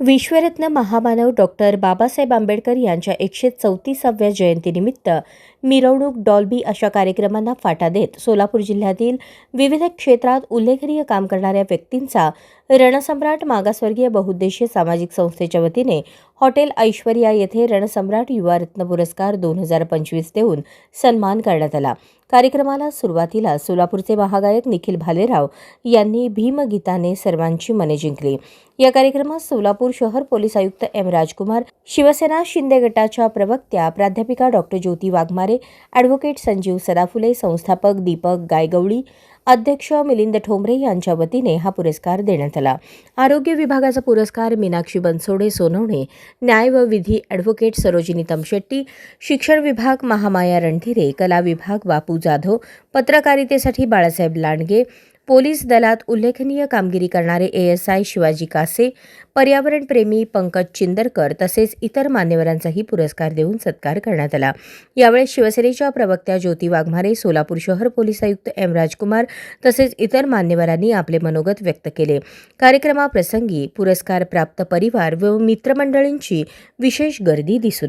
विश्वरत्न महामानव डॉक्टर बाबासाहेब आंबेडकर यांच्या एकशे चौतीसाव्या जयंतीनिमित्त मिरवणूक डॉल्बी अशा कार्यक्रमांना फाटा देत सोलापूर जिल्ह्यातील विविध क्षेत्रात उल्लेखनीय काम करणाऱ्या व्यक्तींचा रणसम्राट मागासवर्गीय बहुउद्देशीय सामाजिक संस्थेच्या वतीने हॉटेल ऐश्वर्या येथे रणसम्राट युवा रत्न पुरस्कार दोन हजार पंचवीस देऊन सन्मान करण्यात आला. कार्यक्रमाला सुरुवातीला सोलापूरचे महागायक निखिल भालेराव यांनी भीमगीताने सर्वांची मने जिंकली. या कार्यक्रमात सोलापूर शहर पोलीस आयुक्त एम राजकुमार शिवसेना शिंदे गटाच्या प्रवक्त्या प्राध्यापिका डॉक्टर ज्योती वाघमारे ॲडव्होकेट संजीव सदाफुले संस्थापक दीपक गायगवळी अध्यक्ष मिलिंद ठोंबरे यांच्या वतीने हा पुरस्कार देण्यात आला. आरोग्य विभागाचा पुरस्कार मीनाक्षी बनसोडे सोनवणे न्याय व विधी ॲडव्होकेट सरोजिनी तमशेट्टी शिक्षण विभाग महामाया रणधीरे कला विभाग बापू जाधव पत्रकारितेसाठी बाळासाहेब लांडगे पोलीस दलात उल्लेखनीय कामगिरी करणारे ए एस आय शिवाजी कासे पर्यावरणप्रेमी पंकज चिंदरकर तसेच इतर मान्यवरांचाही पुरस्कार देऊन सत्कार करण्यात आला. यावेळी शिवसेनेच्या प्रवक्त्या ज्योती वाघमारे सोलापूर शहर पोलीस आयुक्त एम राजकुमार तसेच इतर मान्यवरांनी आपले मनोगत व्यक्त केले. कार्यक्रमाप्रसंगी पुरस्कार प्राप्त परिवार व मित्रमंडळींची विशेष गर्दी दिसून